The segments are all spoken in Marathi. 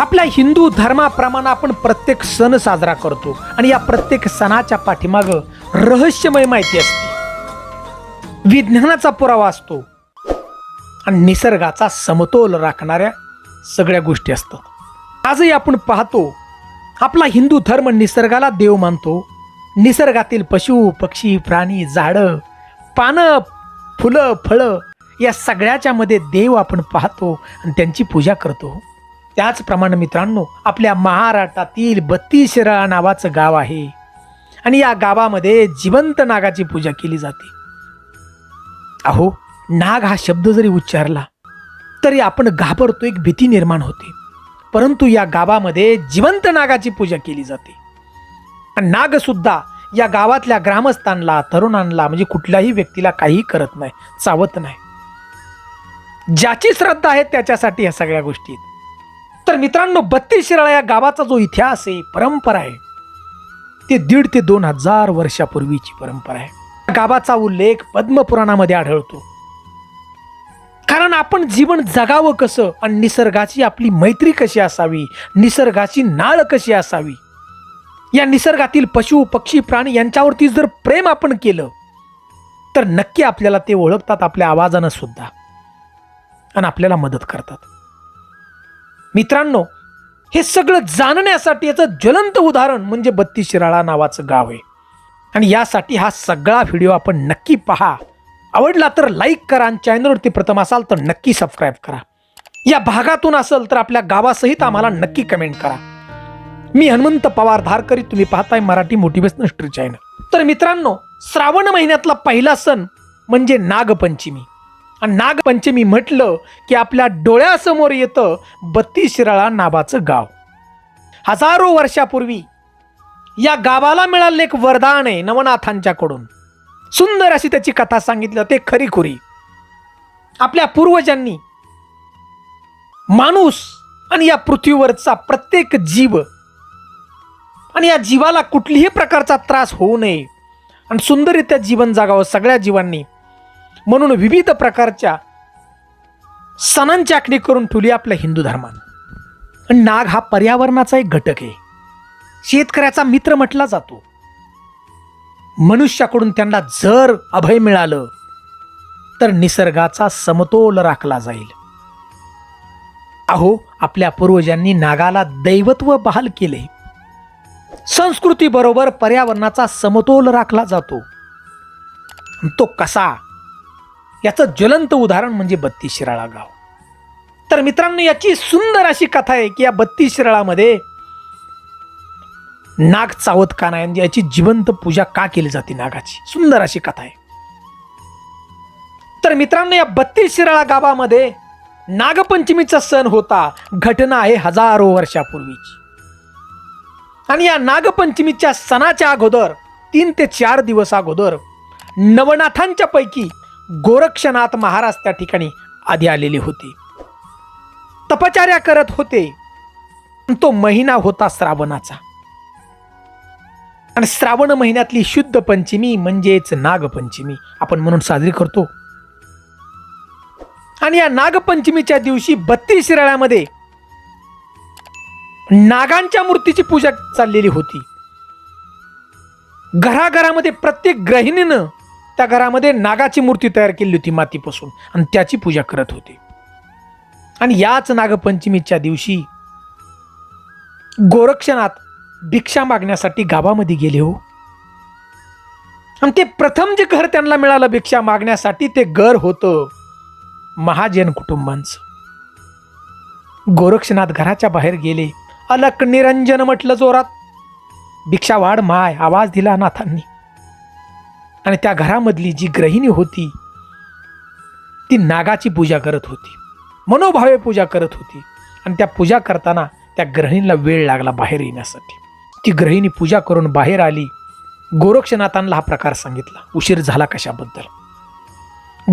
आपल्या हिंदू धर्माप्रमाणे आपण प्रत्येक सण साजरा करतो आणि या प्रत्येक सणाच्या पाठीमाग रहस्यमय माहिती असते. विज्ञानाचा पुरावा असतो आणि निसर्गाचा समतोल राखणाऱ्या सगळ्या गोष्टी असतात. आजही आपण पाहतो आपला हिंदू धर्म निसर्गाला देव मानतो. निसर्गातील पशु पक्षी प्राणी झाडं पानं फुलं फळं या सगळ्याच्यामध्ये देव आपण पाहतो आणि त्यांची पूजा करतो. त्याचप्रमाणे मित्रांनो आपल्या महाराष्ट्रातील बत्तीशिराळा नावाचं गाव आहे. आणि या गावामध्ये जिवंत नागाची पूजा केली जाते. अहो नाग हा शब्द जरी उच्चारला तरी आपण घाबरतो एक भीती निर्माण होते. परंतु या गावामध्ये जिवंत नागाची पूजा केली जाते. आणि या गावातल्या ग्रामस्थांना तरुणांना म्हणजे कुठल्याही व्यक्तीला काही करत नाही चावत नाही. ज्याची श्रद्धा आहे त्याच्यासाठी या सगळ्या गोष्टी आहेत. तर मित्रांनो बत्तीस शिराळा या गावाचा जो इतिहास आहे परंपरा आहे ते दीड ते दोन हजार वर्षापूर्वीची परंपरा आहे. गावाचा उल्लेख पद्मपुराणामध्ये आढळतो. कारण आपण जीवन जगावं कसं आणि निसर्गाची आपली मैत्री कशी असावी निसर्गाची नाळ कशी असावी या निसर्गातील पशु पक्षी प्राणी यांच्यावरती जर प्रेम आपण केलं तर नक्की आपल्याला ते ओळखतात आपल्या आवाजानं सुद्धा. आणि आपल्याला मदत करतात. मित्रांनो हे सगळं जाणण्यासाठी याचं ज्वलंत उदाहरण म्हणजे बत्ती शिराळा नावाचं गाव आहे. आणि यासाठी हा सगळा व्हिडिओ आपण नक्की पहा. आवडला तर लाईक करा आणि चॅनलवरती प्रथम असाल तर नक्की सबस्क्राईब करा. या भागातून असेल तर आपल्या गावासहित आम्हाला नक्की कमेंट करा. मी हनुमंत पवार धारकरी तुम्ही पाहताय मराठी मोटिवेशनल स्ट्री चॅनल. तर मित्रांनो श्रावण महिन्यातला पहिला सण म्हणजे नागपंचमी. आणि नागपंचमी म्हटलं की आपल्या डोळ्यासमोर येतं बत्तीस शिराळा नावाचं गाव. हजारो वर्षापूर्वी या गावाला मिळालेलं एक वरदान आहे नवनाथांच्याकडून. सुंदर अशी त्याची कथा सांगितलं ते खरीखुरी आपल्या पूर्वजांनी माणूस आणि या पृथ्वीवरचा प्रत्येक जीव आणि या जीवाला कुठलीही प्रकारचा त्रास होऊ नये. आणि सुंदररित्या जीवन जगावं सगळ्या जीवांनी. म्हणून विविध प्रकारच्या सणांची आखणी करून ठेवली आपल्या हिंदू धर्मानं. नाग हा पर्यावरणाचा एक घटक आहे. शेतकऱ्याचा मित्र म्हटला जातो. मनुष्याकडून त्यांना जर अभय मिळालं तर निसर्गाचा समतोल राखला जाईल. अहो आपल्या पूर्वजांनी नागाला दैवत्व बहाल केले. संस्कृतीबरोबर पर्यावरणाचा समतोल राखला जातो. तो कसा? याचं ज्वलंत उदाहरण म्हणजे बत्तीस शिराळा गाव. तर मित्रांनो याची सुंदर अशी कथा आहे की या बत्तीस शिराळामध्ये नाग चावत का नाही याची जिवंत पूजा का केली जाते नागाची? सुंदर अशी कथा आहे. तर मित्रांनो या बत्तीस शिराळा गावामध्ये नागपंचमीचा सण होता. घटना आहे हजारो वर्षापूर्वीची. आणि या नागपंचमीच्या सणाच्या अगोदर तीन ते चार दिवस अगोदर नवनाथांच्या पैकी गोरक्षनाथ महाराज त्या ठिकाणी आधी आलेले होते. तपचार्या करत होते. तो महिना होता श्रावणाचा. आणि श्रावण महिन्यातली शुद्ध पंचमी म्हणजेच नागपंचमी आपण म्हणून साजरी करतो. आणि या नागपंचमीच्या दिवशी बत्तीस शिराळ्यामध्ये नागांच्या मूर्तीची पूजा चाललेली होती. घराघरामध्ये प्रत्येक ग्रहिणीनं त्या घरामध्ये नागाची मूर्ती तयार केली होती मातीपासून आणि त्याची पूजा करत होते. आणि याच नागपंचमीच्या दिवशी गोरक्षनाथ भिक्षा मागण्यासाठी गावामध्ये गेले हो. आणि ते प्रथम जे घर त्यांना मिळालं भिक्षा मागण्यासाठी ते घर होतं महाजन कुटुंबांचं. गोरक्षनाथ घराच्या बाहेर गेले. अलक निरंजन म्हटलं जोरात. भिक्षा वाढ माय आवाज दिला नाथांनी. आणि त्या घरामधली जी गृहिणी होती ती नागाची पूजा करत होती. मनोभावे पूजा करत होती. आणि त्या पूजा करताना त्या गृहिणीला वेळ लागला बाहेर येण्यासाठी. ती गृहिणी पूजा करून बाहेर आली. गोरक्षनाथांना हा प्रकार सांगितला. उशीर झाला कशाबद्दल?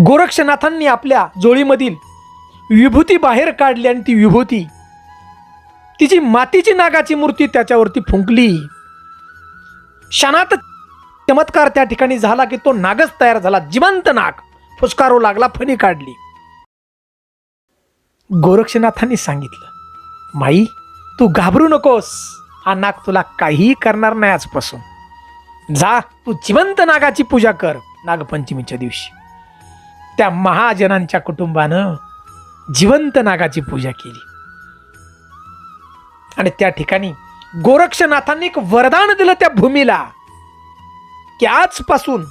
गोरक्षनाथांनी आपल्या जोळीमधील विभूती बाहेर काढली आणि ती विभूती तिची मातीची नागाची मूर्ती त्याच्यावरती फुंकली. क्षणात चमत्कार त्या ठिकाणी झाला की तो नागच तयार झाला. जिवंत नाग. फुसकारू लागला फणी काढली. गोरक्षनाथांनी सांगितलं माई तू घाबरू नकोस. हा नाग तुला काहीही करणार नाही आजपासून. जा तू जिवंत नागाची पूजा कर नागपंचमीच्या दिवशी. त्या महाजनांच्या कुटुंबानं जिवंत नागाची पूजा केली. आणि त्या ठिकाणी गोरक्षनाथांनी एक वरदान दिलं त्या भूमीला. की आजपासून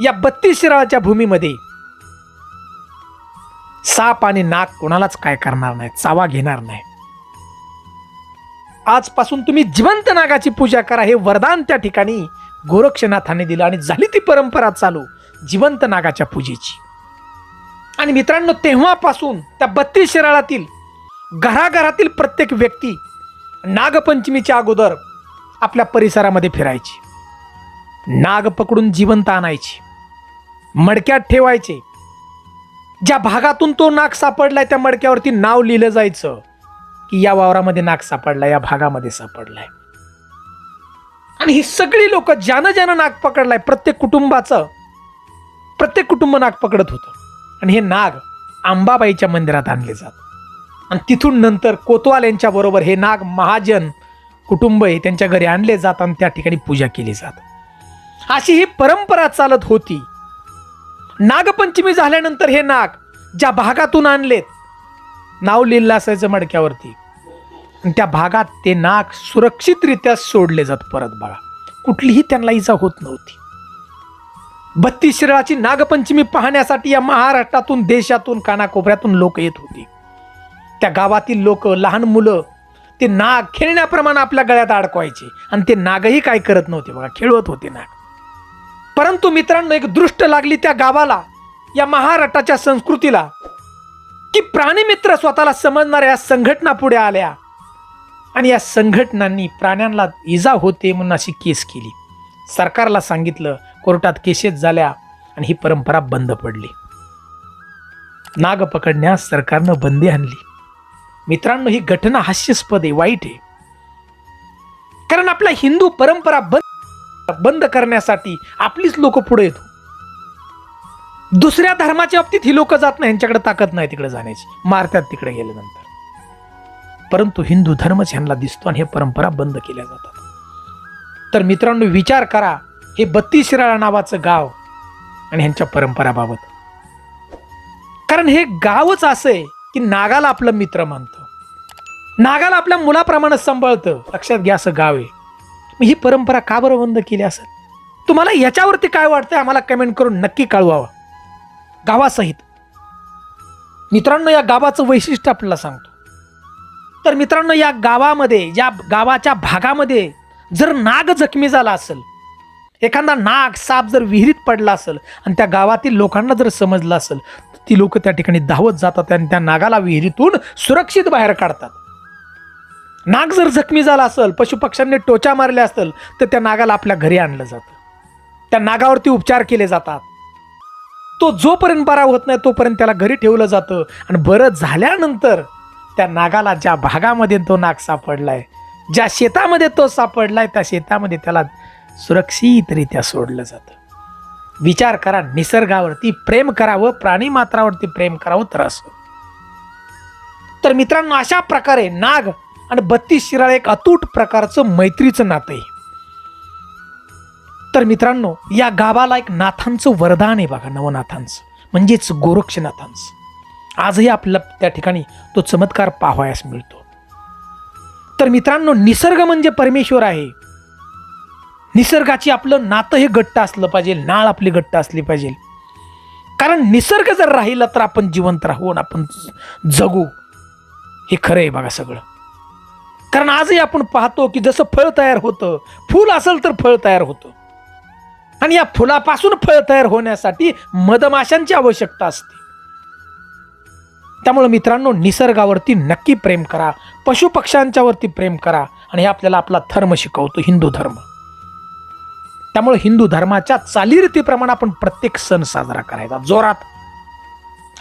या बत्तीस शिराळाच्या भूमीमध्ये साप आणि नाग कोणालाच काय करणार नाही चावा घेणार नाही. आजपासून तुम्ही जिवंत नागाची पूजा करा हे वरदान त्या ठिकाणी गोरक्षनाथाने दिलं आणि झाली ती परंपरा चालू जिवंत नागाच्या पूजेची. आणि मित्रांनो तेव्हापासून त्या बत्तीस शिराळातील घराघरातील प्रत्येक व्यक्ती नागपंचमीच्या अगोदर आपल्या परिसरामध्ये फिरायची. नाग पकडून जिवंत आणायची मडक्यात ठेवायचे. ज्या भागातून तो नाग सापडलाय त्या मडक्यावरती नाव लिहिलं जायचं की या वावरामध्ये नाग सापडलाय या भागामध्ये सापडलाय. आणि ही सगळी लोक ज्यानं ज्यानं नाग पकडलाय प्रत्येक कुटुंबाचं प्रत्येक कुटुंब नाग पकडत होतं. आणि हे नाग अंबाबाईच्या मंदिरात आणले जात. आणि तिथून नंतर कोतवाल यांच्याबरोबर हे नाग महाजन कुटुंब हे त्यांच्या घरी आणले जात आणि त्या ठिकाणी पूजा केली जात. अशी ही परंपरा चालत होती. नागपंचमी झाल्यानंतर हे नाग ज्या भागातून आणलेत नाव लिहिलं असायचं मडक्यावरती. आणि त्या भागात ते नाग सुरक्षितरित्या सोडले जात परत बघा कुठलीही त्यांना इजा होत नव्हती. बत्तीस शिराळाची नागपंचमी पाहण्यासाठी या महाराष्ट्रातून देशातून कानाकोपऱ्यातून लोक येत होती. त्या गावातील लोक लहान मुलं ते नाग खेळण्याप्रमाणे आपल्या गळ्यात अडकवायचे. आणि ते नागही काय करत नव्हते बघा खेळवत होते नाग. परंतु मित्रांनो एक दृष्ट लागली त्या गावाला या महाराष्ट्राच्या संस्कृतीला की प्राणीमित्र स्वतःला समजणाऱ्या संघटना पुढे आल्या. आणि या संघटनांनी प्राण्यांना इजा होते म्हणून अशी केस केली. सरकारला सांगितलं कोर्टात केसेस झाल्या आणि ही परंपरा बंद पडली. नाग पकडण्यास सरकारनं बंदी आणली. मित्रांनो ही घटना हास्यास्पद आहे वाईट आहे. कारण आपल्या हिंदू परंपरा बंद बंद करण्यासाठी आपलीच लोक पुढे येतो. दुसऱ्या धर्माच्या बाबतीत ही लोक जात नाही यांच्याकडे ताकद नाही तिकडे जाण्याची. मारतात तिकडे गेल्यानंतर. परंतु हिंदू धर्मच ह्यांना दिसतो आणि हे परंपरा बंद केल्या जातात. तर मित्रांनो विचार करा हे बत्तीस शिराळा नावाचं गाव आणि ह्यांच्या परंपराबाबत. कारण हे गावच असं आहे की नागाला आपलं मित्र मानतं. नागाला आपल्या मुलाप्रमाणे सांभाळतं. लक्षात घ्या असं गाव आहे. मग ही परंपरा का बरं बंद केली असेल? तुम्हाला याच्यावरती काय वाटतंय आम्हाला कमेंट करून नक्की कळवावं. गावासहित. मित्रांनो या गावाचं वैशिष्ट्य आपल्याला सांगतो. तर मित्रांनो या गावामध्ये या गावाच्या भागामध्ये जर नाग जखमी झाला असेल एखादा नाग साप जर विहिरीत पडला असेल आणि त्या गावातील लोकांना जर समजलं असेल तर ती लोक त्या ठिकाणी धावत जातात आणि त्या नागाला विहिरीतून सुरक्षित बाहेर काढतात. नाग जर जखमी झाला असेल पशुपक्ष्यांनी टोचा मारल्या असेल तर त्या नागाला आपल्या घरी आणलं जातं. त्या नागावरती उपचार केले जातात. तो जोपर्यंत बरा होत नाही तोपर्यंत त्याला घरी ठेवलं जातं. आणि बरं झाल्यानंतर त्या नागाला ज्या भागामध्ये तो नाग सापडलाय ज्या शेतामध्ये तो सापडलाय त्या शेतामध्ये त्याला सुरक्षितरित्या सोडलं जातं. विचार करा निसर्गावरती प्रेम करावं प्राणी मात्रावरती प्रेम करावं तर असं तर मित्रांनो अशा प्रकारे नाग आणि बत्तीस शिराळ एक अतूट प्रकारचं मैत्रीचं नातं आहे. तर मित्रांनो या गावाला एक नाथांचं वरदान आहे बघा नवनाथांचं. म्हणजेच गोरक्षनाथांचं. आजही आपल्याला त्या ठिकाणी तो चमत्कार पाहावयास मिळतो. तर मित्रांनो निसर्ग म्हणजे परमेश्वर आहे. निसर्गाची आपलं नातं हे घट्ट असलं पाहिजे नाळ आपली घट्ट असली पाहिजे. कारण निसर्ग जर राहिला तर आपण जिवंत राहू आणि आपण जगू. हे खरं आहे बघा सगळं. कारण आजही आपण पाहतो की जसं फळ तयार होतं फूल असेल तर फळ तयार होतं. आणि या फुलापासून फळ तयार होण्यासाठी मधमाशांची आवश्यकता असते. त्यामुळे मित्रांनो निसर्गावरती नक्की प्रेम करा पशुपक्ष्यांच्यावरती प्रेम करा आणि हे आपल्याला आपला धर्म शिकवतो हिंदू धर्म. त्यामुळे हिंदू धर्माच्या चालीरीतीप्रमाणे आपण प्रत्येक सण साजरा करायचा जोरात.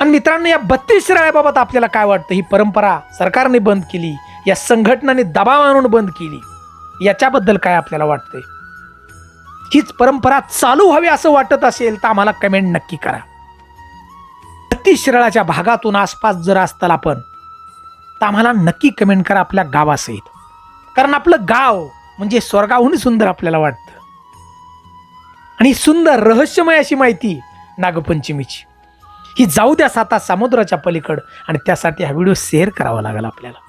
आणि मित्रांनो या बत्तीस शिराळ्याबाबत आपल्याला काय वाटतं? ही परंपरा सरकारने बंद केली या संघटनाने दबाव आणून बंद केली. याच्याबद्दल काय आपल्याला वाटतंय? हीच परंपरा चालू व्हावी असं वाटत असेल तर आम्हाला कमेंट नक्की करा. बत्तीस भागातून आसपास जर असताल आपण तर आम्हाला नक्की कमेंट करा आपल्या गावासहित. कारण आपलं गाव म्हणजे स्वर्गाहून सुंदर आपल्याला वाटतं. आणि सुंदर रहस्यमय अशी माहिती नागपंचमीची. ही जाऊ द्या साता समुद्राच्या पलीकड आणि त्यासाठी हा व्हिडिओ शेअर करावा लागेल आपल्याला.